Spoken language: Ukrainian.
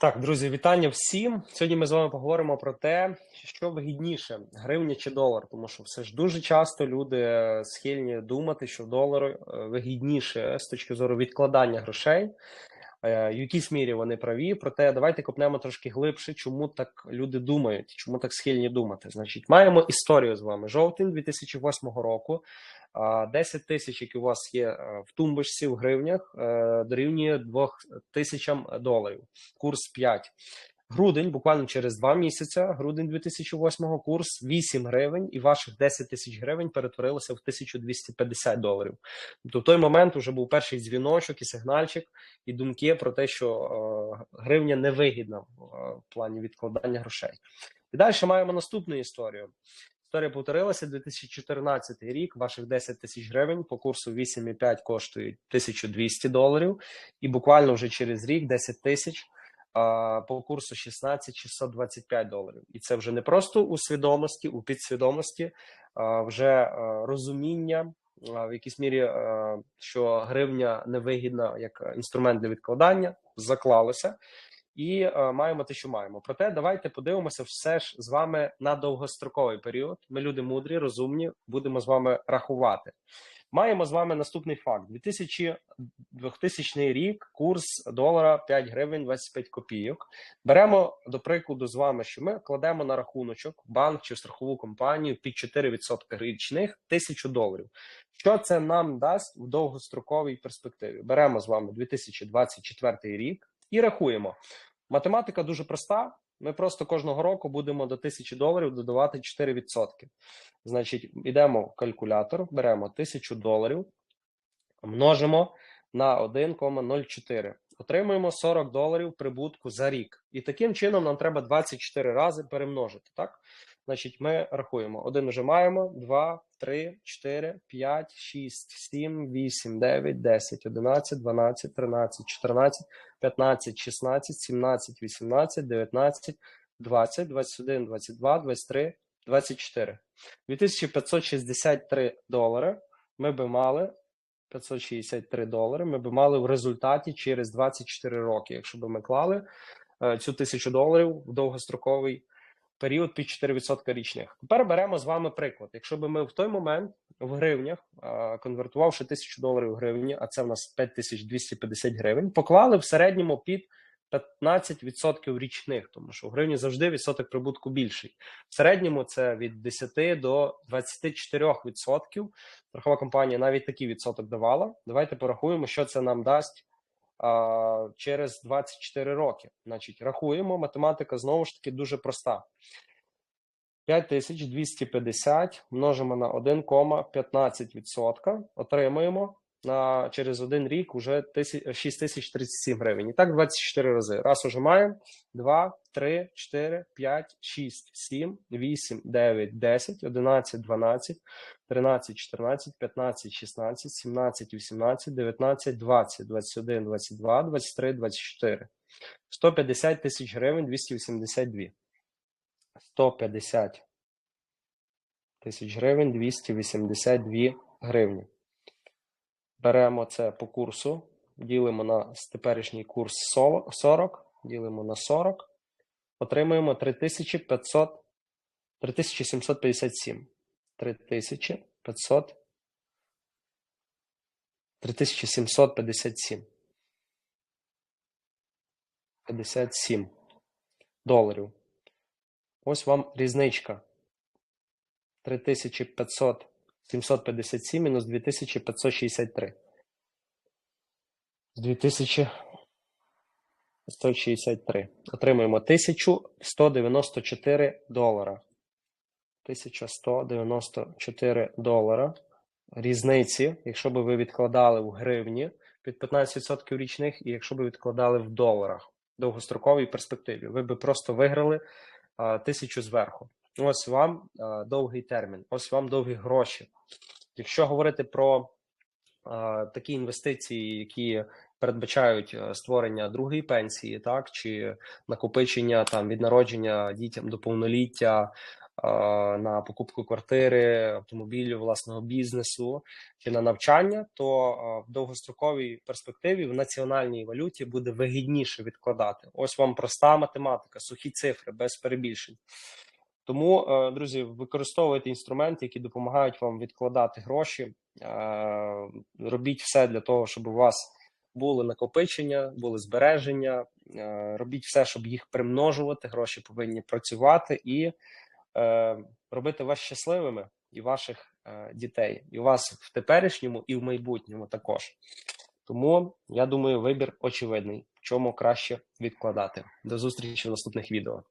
Так, друзі, вітання всім. Сьогодні ми з вами поговоримо про те, що вигідніше гривня чи долар, тому що все ж дуже часто люди е, схильні думати, що долар е, вигідніше з точки зору відкладання грошей. Е, В якійсь мірі вони праві, проте давайте копнемо трошки глибше, чому так люди думають, чому так схильні думати. Значить, маємо історію з вами. Жовтень 2008 року. А 10 тисяч, які у вас є е, в тумбочці в гривнях, е, дорівнює 2 тисячам доларів. Курс 5. Грудень, буквально через два місяці, грудень 2008 курс 8 гривень, і ваших 10 тисяч гривень перетворилося в 1250 доларів. Тобто в той момент вже був перший дзвіночок і сигнальчик, і думки про те, що е, гривня невигідна в, е, плані відкладання грошей. І далі маємо наступну історію. Історія повторилася 2014 рік. Ваших 10 тисяч гривень по курсу 8,5 коштують 1200 доларів, і буквально вже через рік 10 тисяч по курсу 16 625 доларів. І це вже не просто у свідомості, у підсвідомості, а вже а, розуміння. а, В якійсь мірі, а, що гривня невигідна як інструмент для відкладання, заклалося, і е, маємо те, що маємо. Проте давайте подивимося все ж з вами на довгостроковий період. Ми люди мудрі, розумні, будемо з вами рахувати. Маємо з вами наступний факт: 2000, 2000 рік курс долара 5 гривень 25 копійок. Беремо до прикладу з вами, що ми кладемо на рахуночок банк чи страхову компанію під 4% річних 1000 доларів. Що це нам дасть в довгостроковій перспективі? Беремо з вами 2024 рік і рахуємо. Математика дуже проста. Ми просто кожного року будемо до 1000 доларів додавати 4%. Значить, йдемо в калькулятор, беремо 1000 доларів, множимо на 1,04. Отримуємо 40 доларів прибутку за рік. І таким чином нам треба 24 рази перемножити. Так? Значить, ми рахуємо. Один вже маємо, 2, 3, 4, 5, 6, 7, 8, 9, 10, 11, 12, 13, 14, 15, 16, 17, 18, 19, 20, 21, 22, 23, 24. 2563 долари ми би мали 563 долари ми би мали в результаті через 24 роки, якщо б ми клали е, цю тисячу доларів в довгостроковий період під 4% річних. Тепер беремо з вами приклад. Якщо б ми в той момент в гривнях, конвертувавши тисячу доларів в гривні, а це в нас 5250 гривень, поклали в середньому під 15% річних, тому що в гривні завжди відсоток прибутку більший. В середньому це від 10 до 24%. Страхова компанія навіть такий відсоток давала. Давайте порахуємо, що це нам дасть через 24 роки. Значить, рахуємо. Математика знову ж таки дуже проста. 5250 множимо на 1,15%. Отримуємо на через один рік уже 6037 гривень. І так 24 рази. Раз уже маємо 2, 3, 4, 5, 6, 7, 8, 9, 10, 11, 12, 13, 14, 15, 16, 17, 18, 19, 20, 21, 22, 23, 24. 150 тисяч гривень 282. 150 тисяч гривень 282 гривні. Беремо це по курсу, ділимо на теперішній курс 40, ділимо на 40, отримуємо 3500, 3757. 3500, 3757. 57 доларів. Ось вам різничка. 3500 757 мінус 2563. З 2163. Отримуємо 1194 долара. 1194 долара. Різниці, якщо б ви відкладали в гривні під 15% річних, і якщо б відкладали в доларах довгостроковій перспективі, ви б просто виграли тисячу зверху. Ось вам а, довгий термін, ось вам довгі гроші. Якщо говорити про а, такі інвестиції, які передбачають е, створення другої пенсії, так чи накопичення там від народження дітям до повноліття, на покупку квартири, автомобілю, власного бізнесу чи на навчання, то е, в довгостроковій перспективі в національній валюті буде вигідніше відкладати. Ось вам проста математика, сухі цифри без перебільшень. Тому, е, друзі, використовуйте інструменти, які допомагають вам відкладати гроші. Е, Робіть все для того, щоб у вас були накопичення, були збереження. Е, Робіть все, щоб їх примножувати. Гроші повинні працювати і робити вас щасливими і ваших дітей, і у вас в теперішньому, і в майбутньому також. Тому я думаю, вибір очевидний, в чому краще відкладати. До зустрічі в наступних відео.